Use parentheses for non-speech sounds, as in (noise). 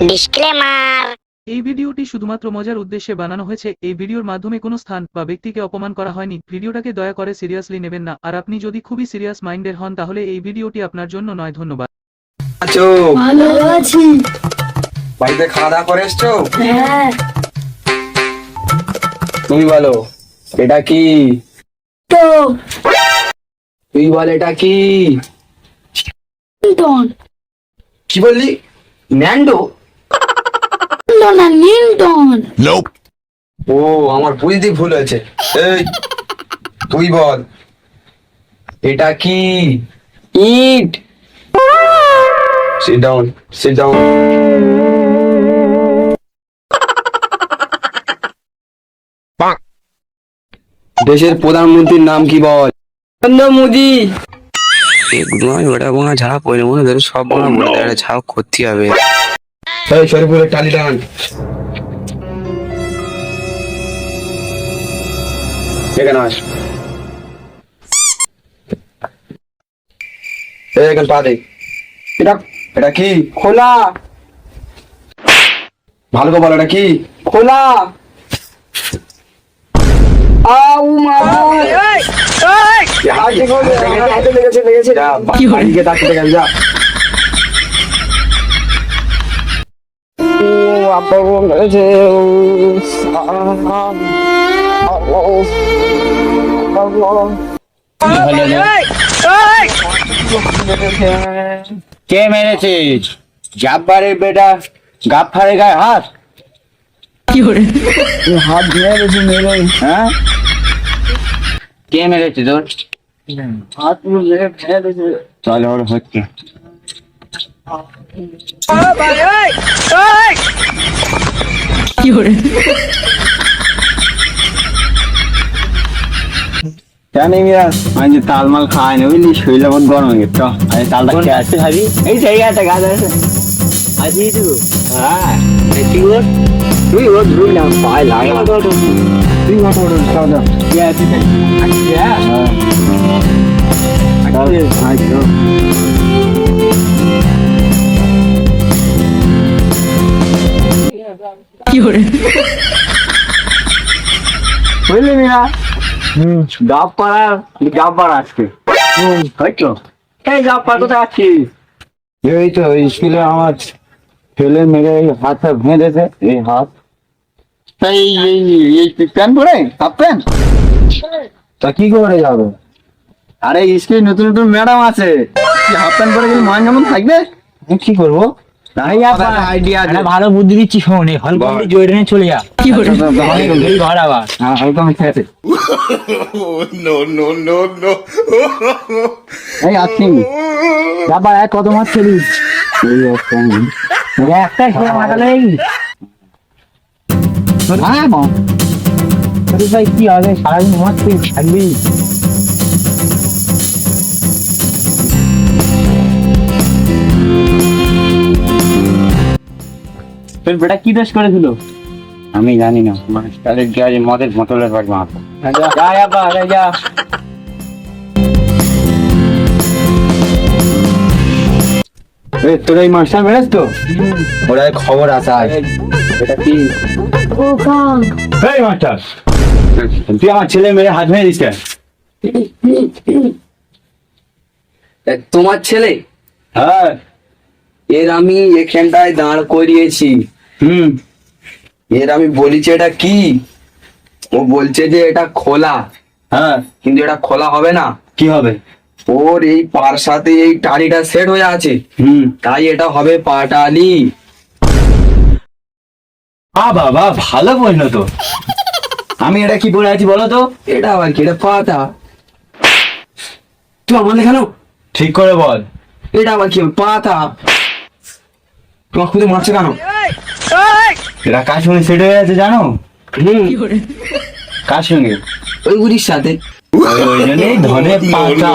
Disclaimer. এই ভিডিওটি শুধুমাত্র মজার উদ্দেশ্যে বানানো হয়েছে। এই ভিডিওর মাধ্যমে কোনো স্থান বা ব্যক্তিকে অপমান করা হয়নি। ভিডিওটাকে দয়া করে সিরিয়াসলি নেবেন না। আর আপনি যদি খুবই সিরিয়াস মাইন্ডের হন তাহলে এই ভিডিওটি আপনার জন্য নয়। ধন্যবাদ। আছো? ভালো আছি। বাড়িতে খাওয়া দাওয়া করে এসছো? হ্যাঁ। তুমি বলো এটা কি? তো তুই বল এটা কি? কি বললি? ন্যান্ডো ও আমার বুঝতে ভুল হয়েছে। এই তুই বল এটা কি? ইট। সিট ডাউন সিট ডাউন দেশের প্রধানমন্ত্রীর নাম কি বল? নরেন্দ্র মোদি। এগুলো আমি ওটা বোনা ঝাড়া পড়ে মনে ধরে সব বোনা বলে দেয়, ঝাড়া করতে হবে। এই শরীফুলের টালি ডান এখানে আস এই এখানে পা দে এটা এটা কি খোলা ভালো করে বল এটা কি খোলা আউ মা হাতে হাতে লেগেছে লেগেছে যা বাড়িকে ডাক্তার দেখান যা কে মেরেছিস? জাব্বারের বেটা গাফারে গায়ে হাত? হাত মেরেছি মেরে হ্যাঁ? কে মেরেছে তোর? হাত মেরেছে চল ওর হচ্ছে। জানি মিয়া আমি যে তালমাল খাই না বুঝলি? শরীর বহুত গরম হয়ে গেছে আরে তালটা খেয়ে আসছে ভাবি। এই সেই একটা গাছ আছে। আছি তো হ্যাঁ। কি ওর তুই ওর ধুই না পায়ে লাগে তুই ওঠ চল চল কে আছি? হ্যাঁ। আছি আছি ডাব পাড়া ডাব পাড়া আজকে। হুম। হয়তো এই ডাব পাড়া কোথায় আছিস? এই তো স্কুলে আমার ছেলে মেরে এই হাতটা ভেঙে দিয়েছে এই হাত। তাই এই এই প্যান্ট পরে? Half pant? তা কি করে যাবে? আরে স্কুলে নতুন নতুন ম্যাডাম আছে। হাফ প্যান্ট পরে গেলে মান যেমন থাকবে? কি করব? ভালো বুদ্ধি দিচ্ছি শোন এই চলে যা। কি করে ঘর আবার। হ্যাঁ (laughs) এই বাবা এক কত মাছ একটা খেয়ে মাথা লেগে হ্যাঁ ভাই কি হবে? সারাদিন মাছ খেয়ে থাকবি? তোর বেটা কি দোষ করেছিল আমি জানি না। মাস্টারের গ্যারে মদের বোতলের বাড়ি মাথা যা। আব্বা যা তোর এই মাস্টার মেরেছ তো? ওরা খবর আসা এটা কি? এই মাস্টার তুই আমার ছেলে মেরে হাত ভেঙে দিস তোমার ছেলে? হ্যাঁ। এর আমি এখানটায় দাঁড় করিয়েছি। হুম। এর আমি বলেছি এটা কি? ও বলছে যে এটা খোলা। হ্যাঁ। কিন্তু এটা খোলা হবে না। কি হবে? ওর এই পার সাথে এই টালিটা সেট হয়ে আছে। হুম। তাই এটা হবে পাটালি। আ বাবা ভালো বলল তো। আমি এটা কি বলে আছি বলো তো? এটা আবার কি? এটা পাতা। তুই আমার দেখানো ঠিক করে বল। এটা আবার কি? পাতা। তোমার খুদে মারছে কেন? এটা কার সঙ্গে সেট হয়ে আছে জানো কার সঙ্গে ওই বুড়ির সাথে ওই ধনে পাতা